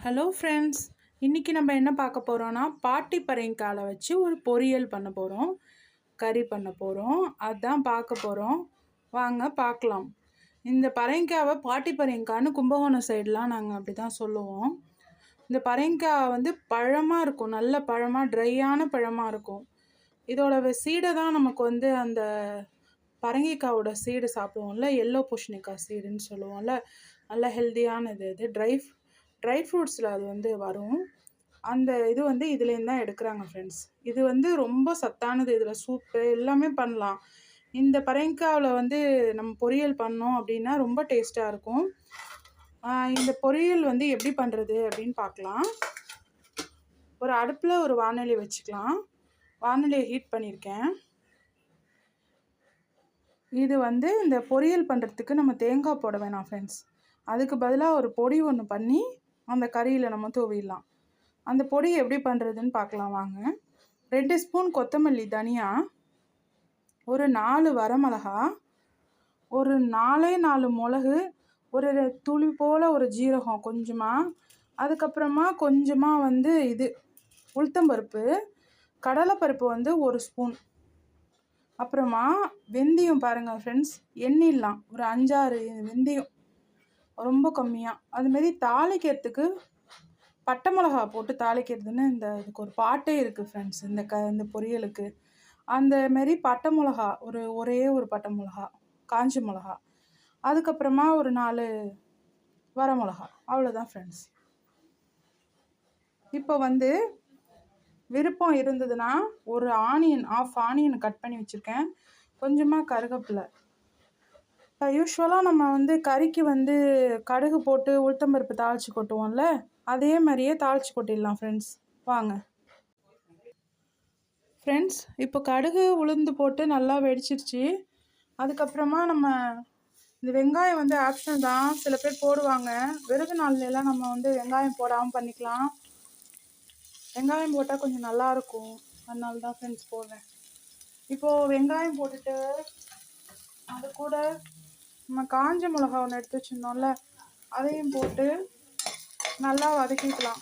Hello friends இன்றைக்கி நம்ம என்ன பார்க்க போகிறோன்னா பாட்டி பறையங்காலை வச்சு ஒரு பொரியல் பண்ண போகிறோம் கறி பண்ண போகிறோம் அதுதான் பார்க்க போகிறோம் வாங்க பார்க்கலாம். இந்த பறையங்காவை பாட்டி பறையங்கான்னு கும்பகோணம் சைடெலாம் நாங்கள் அப்படி தான் சொல்லுவோம். இந்த பறையங்காய் வந்து பழமாக இருக்கும். நல்ல பழமாக ட்ரையான பழமாக இருக்கும். இதோட சீடை தான் நமக்கு வந்து அந்த பரங்கிக்காவோட சீடு சாப்பிடுவோம்ல எல்லோ பூஷணிக்காய் சீடுன்னு சொல்லுவோம்ல. நல்ல ஹெல்த்தியானது இது. ட்ரை ட்ரை ஃப்ரூட்ஸில் அது வந்து வரும். அந்த இது வந்து இதுலேருந்து தான் எடுக்கிறாங்க ஃப்ரெண்ட்ஸ் இது வந்து ரொம்ப சத்தானது இதில் சூப்பு எல்லாமே பண்ணலாம். இந்த பரங்கிக்காவில் வந்து நம்ம பொரியல் பண்ணோம் அப்படின்னா ரொம்ப டேஸ்ட்டாக இருக்கும். இந்த பொரியல் வந்து எப்படி பண்ணுறது அப்படின்னு பார்க்கலாம். ஒரு அடுப்பில் ஒரு வானொலி வச்சுக்கலாம். வானொலியை ஹீட் பண்ணியிருக்கேன் இது வந்து இந்த பொரியல் பண்ணுறதுக்கு நம்ம தேங்காய் போட வேணாம் ஃப்ரெண்ட்ஸ் அதுக்கு பதிலாக ஒரு பொடி ஒன்று பண்ணி அந்த கறியில் நம்ம தூவிடலாம். அந்த பொடி எப்படி பண்ணுறதுன்னு பார்க்கலாம் வாங்க. ரெண்டு ஸ்பூன் கொத்தமல்லி தனியா ஒரு நாலு வரமிளகா ஒரு நாலே நாலு மிளகு ஒரு துளி போல் ஒரு ஜீரகம் கொஞ்சமாக அதுக்கப்புறமா கொஞ்சமாக வந்து இது உளுத்தம்பருப்பு கடலைப்பருப்பு வந்து ஒரு ஸ்பூன் அப்புறமா வெந்தயம் பாருங்கள் ஃப்ரெண்ட்ஸ் எண்ணிடலாம் ஒரு அஞ்சாறு வெந்தயம். ரொம்ப கம்மியாக அதுமாரி தாளிக்கிறதுக்கு பட்டை மிளகா போட்டு தாளிக்கிறதுன்னு இந்த இதுக்கு ஒரு பாட்டே இருக்குது ஃப்ரெண்ட்ஸ் இந்த க இந்த பொரியலுக்கு. அந்த மாரி பட்டை மிளகா ஒரு ஒரே ஒரு பட்டை மிளகா காஞ்ச மிளகா அதுக்கப்புறமா ஒரு நாலு வர மிளகா. அவ்வளோதான் ஃப்ரெண்ட்ஸ் இப்போ வந்து விருப்பம் இருந்ததுன்னா ஒரு ஆனியன் ஆஃப் ஆனியன் கட் பண்ணி வச்சுருக்கேன். கொஞ்சமாக கருவேப்பிலை யூஸ்வலாக நம்ம வந்து கறிக்கு வந்து கடுகு போட்டு உளுத்தம்பருப்பு தாளித்து கொட்டுவோம்ல அதே மாதிரியே தாளித்து கொட்டிடலாம் ஃப்ரெண்ட்ஸ் வாங்க. ஃப்ரெண்ட்ஸ் இப்போ கடுகு உளுந்து போட்டு நல்லா வெடிச்சிருச்சு. அதுக்கப்புறமா நம்ம இந்த வெங்காயம் வந்து ஆப்ஷன் தான். சில பேர் போடுவாங்க. விருது நாள்லாம் நம்ம வந்து வெங்காயம் போடாமல் பண்ணிக்கலாம். வெங்காயம் போட்டால் கொஞ்சம் நல்லாயிருக்கும் அதனால தான் ஃப்ரெண்ட்ஸ் போடுறேன். இப்போது வெங்காயம் போட்டுட்டு அது கூட நம்ம காஞ்ச மிளகா ஒன்று எடுத்து வச்சுருந்தோம்ல அதையும் போட்டு நல்லா வதக்கிக்கலாம்.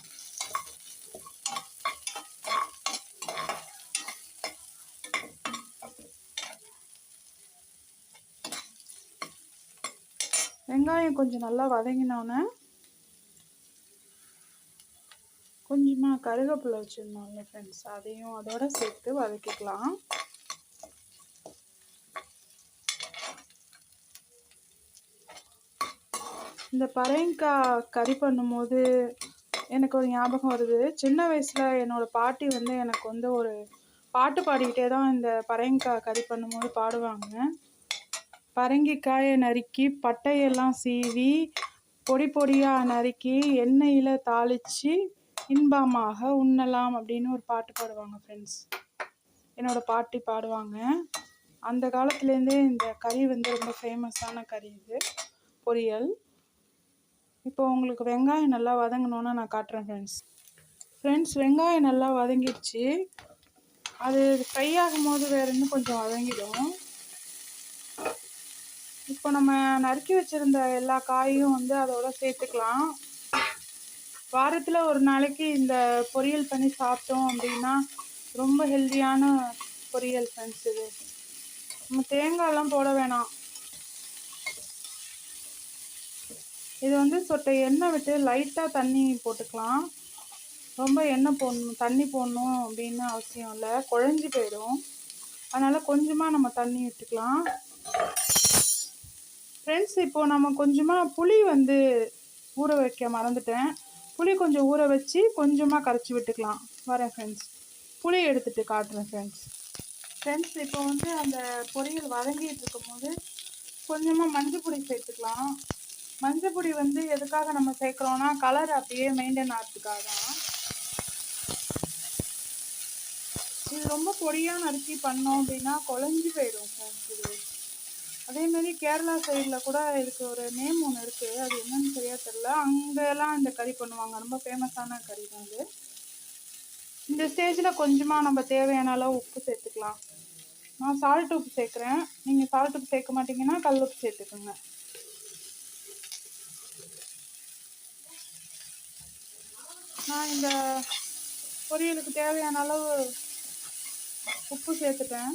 வெங்காயம் கொஞ்சம் நல்லா வதங்கினோன்னே கொஞ்சமாக கருவேப்பிலை வச்சுருந்தோம்ல ஃப்ரெண்ட்ஸ் அதையும் அதோட சேர்த்து வதக்கிக்கலாம். இந்த பறையங்காய் கறி பண்ணும்போது எனக்கு ஒரு ஞாபகம் வருது. சின்ன வயசில் என்னோடய பாட்டி வந்து எனக்கு வந்து ஒரு பாட்டு பாடிக்கிட்டே தான் இந்த பறையங்காய் கறி பண்ணும்போது பாடுவாங்க. பரங்கிக்காயை நறுக்கி பட்டையெல்லாம் சீவி பொடி பொடியாக நறுக்கி எண்ணெயில் தாளித்து இன்பமாக உண்ணலாம் அப்படின்னு ஒரு பாட்டு பாடுவாங்க ஃப்ரெண்ட்ஸ் என்னோட பாட்டி பாடுவாங்க. அந்த காலத்துலேருந்தே இந்த கறி வந்து ரொம்ப ஃபேமஸான கறி இது. பொரியல். இப்போ உங்களுக்கு வெங்காயம் நல்லா வதங்கணுன்னா நான் காட்டுறேன் ஃப்ரெண்ட்ஸ் ஃப்ரெண்ட்ஸ் வெங்காயம் நல்லா வதங்கிடுச்சு. அது ஃப்ரை ஆகும்போது வேறு இன்னும் கொஞ்சம் வதங்கிடும். இப்போ நம்ம நறுக்கி வச்சுருந்த எல்லா காயும் வந்து அதோட சேர்த்துக்கலாம். வாரத்தில் ஒரு நாளைக்கு இந்த பொரியல் பண்ணி சாப்பிட்டோம் அப்படின்னா ரொம்ப ஹெல்த்தியான பொரியல் ஃப்ரெண்ட்ஸ் இது. நம்ம தேங்காயெல்லாம் போட வேணாம். இது வந்து சொட்டை எண்ணெய் விட்டு லைட்டாக தண்ணி போட்டுக்கலாம். ரொம்ப எண்ணெய் போடணும் தண்ணி போடணும் அப்படின்னு அவசியம் இல்லை. குழஞ்சி போயிடும். அதனால் கொஞ்சமாக நம்ம தண்ணி விட்டுக்கலாம். ஃப்ரெண்ட்ஸ் இப்போது நம்ம கொஞ்சமாக புளி வந்து ஊற வைக்க மறந்துட்டேன். புளி கொஞ்சம் ஊற வச்சு கொஞ்சமாக கரைச்சி விட்டுக்கலாம். வரேன் ஃப்ரெண்ட்ஸ் புளி எடுத்துகிட்டு காட்டுறேன் ஃப்ரெண்ட்ஸ் ஃப்ரெண்ட்ஸ் இப்போ வந்து அந்த பொரியல் வதங்கிட்டு இருக்கும்போது கொஞ்சமாக மஞ்சள் பொடி சேர்த்துக்கலாம். மஞ்சள் பொடி வந்து எதுக்காக நம்ம சேர்க்குறோன்னா கலர் அப்படியே மெயின்டைன் ஆகிறதுக்காக தான். இது ரொம்ப பொடியாக நறுக்கி பண்ணோம் அப்படின்னா குழஞ்சி போயிடும் ஃப்ரெண்ட்ஸ் இது. அதேமாரி கேரளா சைடில் கூட இதுக்கு ஒரு நேம் ஒன்று இருக்குது அது என்னன்னு சரியாக தெரில அங்கெல்லாம் இந்த கறி பண்ணுவாங்க. ரொம்ப ஃபேமஸான கறி தான் அது. இந்த ஸ்டேஜில் கொஞ்சமாக நம்ம தேவையான அளவு உப்பு சேர்த்துக்கலாம். நான் சால்ட் உப்பு சேர்க்குறேன். நீங்கள் சால்ட் உப்பு சேர்க்க மாட்டிங்கன்னா கல் உப்பு சேர்த்துக்கோங்க. நான் இந்த பொரியலுக்கு தேவையான அளவு உப்பு சேர்த்துட்டேன்.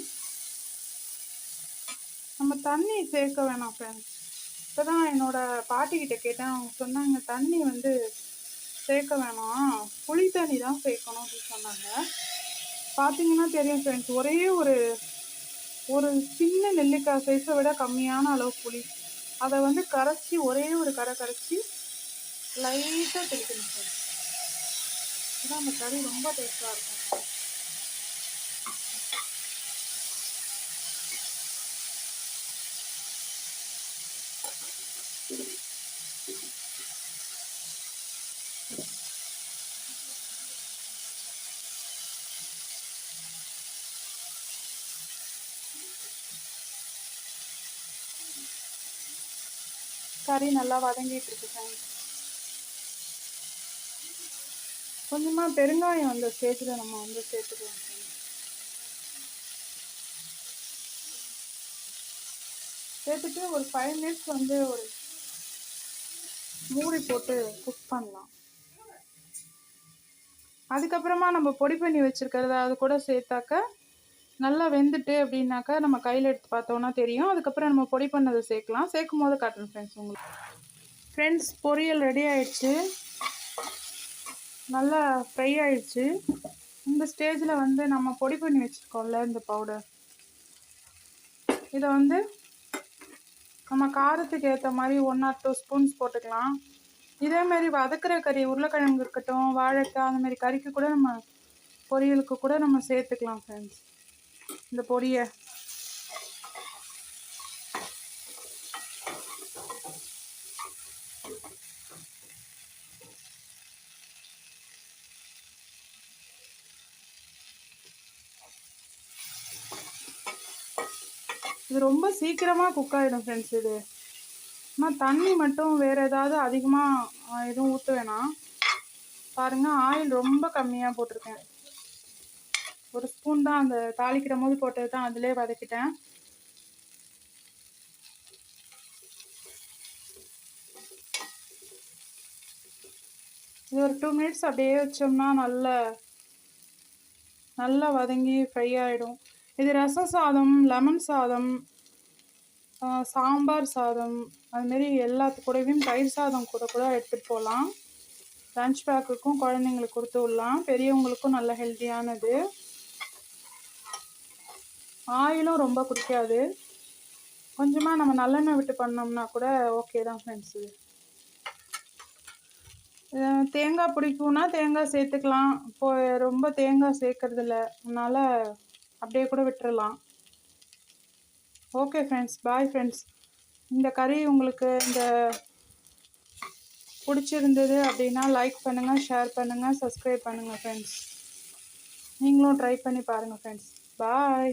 நம்ம தண்ணி சேர்க்க வேணாம் ஃப்ரெண்ட்ஸ் இப்போ தான் என்னோட பாட்டிக்கிட்ட கேட்டேன். அவங்க சொன்னாங்க தண்ணி வந்து சேர்க்க வேணாம். புளி தண்ணி தான் சேர்க்கணும் அப்படின்னு சொன்னாங்க. பார்த்தீங்கன்னா தெரியும் ஃப்ரெண்ட்ஸ் ஒரே ஒரு ஒரு சின்ன நெல்லிக்காய் சைஸை விட கம்மியான அளவு புளி. அதை வந்து கரைச்சி ஒரே ஒரு கரை கரைச்சி லைட்டாக தெளிக்கணும் ஃப்ரெண்ட்ஸ் இதான் அந்த கறி ரொம்ப டேஸ்ட்டாக இருக்கும். கறி நல்லா வதங்கிட்டு இருக்கு ஃப்ரெண்ட்ஸ் கொஞ்சமாக பெருங்காயம் அந்த ஸ்டேஜில் நம்ம வந்து சேர்த்துக்கலாம். சேர்த்துட்டு ஒரு ஃபைவ் மினிட்ஸ் வந்து ஒரு மூடி போட்டு குக் பண்ணலாம். அதுக்கப்புறமா நம்ம பொடி பண்ணி வச்சுருக்கிறத அது கூட சேர்த்தாக்க நல்லா வெந்துட்டு அப்படின்னாக்கா நம்ம கையில் எடுத்து பார்த்தோன்னா தெரியும். அதுக்கப்புறம் நம்ம பொடி பண்ணதை சேர்க்கலாம். சேர்க்கும் போது காட்டுறேன் ஃப்ரெண்ட்ஸ் உங்களுக்கு. ஃப்ரெண்ட்ஸ் பொரியல் ரெடி ஆயிடுச்சு. நல்லா ஃப்ரை ஆயிடுச்சு. இந்த ஸ்டேஜில் வந்து நம்ம பொடி பண்ணி வச்சுருக்கோம்ல இந்த பவுடர் இதை வந்து நம்ம காரத்துக்கு ஏற்ற மாதிரி ஒன் ஆர் டூ ஸ்பூன்ஸ் போட்டுக்கலாம். இதேமாரி வதக்கிற வதக்குற கறி உருளைக்கிழங்கு இருக்கட்டும் வாழைக்காய் அந்த மாதிரி கறிக்கு கூட நம்ம பொரியலுக்கு கூட நம்ம சேர்த்துக்கலாம் ஃப்ரெண்ட்ஸ் இந்த பொடியை. இது ரொம்ப சீக்கிரமாக குக் ஆகிடும் ஃப்ரெண்ட்ஸ் இது. ஆனால் தண்ணி மட்டும் வேறு ஏதாவது அதிகமாக எதுவும் ஊற்ற வேணாம். பாருங்கள் ஆயில் ரொம்ப கம்மியாக போட்டிருக்கேன். ஒரு ஸ்பூன் தான் அந்த தாளிக்கிற போது போட்டது தான் அதிலே வதக்கிட்டேன். இது ஒரு டூ மினிட்ஸ் அப்படியே வச்சோம்னா நல்ல நல்லா வதங்கி ஃப்ரை ஆகிடும் இது ரசம் சாதம் லெமன் சாதம் சாம்பார் சாதம் அதுமாரி எல்லாத்து கூடயும் தயிர் சாதம் கூட கூட எடுத்துகிட்டு போகலாம் லஞ்ச் பேக்குக்கும் குழந்தைங்களுக்கு கொடுத்து விடலாம். பெரியவங்களுக்கும் நல்ல ஹெல்த்தியானது ஆயிலும் ரொம்ப குடிக்காது கொஞ்சமாக நம்ம நல்லெண்ணெய் விட்டு பண்ணோம்னா கூட ஓகே தான் ஃப்ரெண்ட்ஸ் இது தேங்காய் பிடிக்கும்னா தேங்காய் சேர்த்துக்கலாம். இப்போ ரொம்ப தேங்காய் சேர்க்கறதில்ல. அதனால் அப்படியே கூட விட்டுறலாம். ஓகே ஃப்ரெண்ட்ஸ் பாய் ஃப்ரெண்ட்ஸ் இந்த கறி உங்களுக்கு இந்த பிடிச்சிருந்தது அப்படின்னா லைக் பண்ணுங்கள் ஷேர் பண்ணுங்கள் சப்ஸ்கிரைப் பண்ணுங்கள் ஃப்ரெண்ட்ஸ் நீங்களும் ட்ரை பண்ணி பாருங்கள் ஃப்ரெண்ட்ஸ் பாய்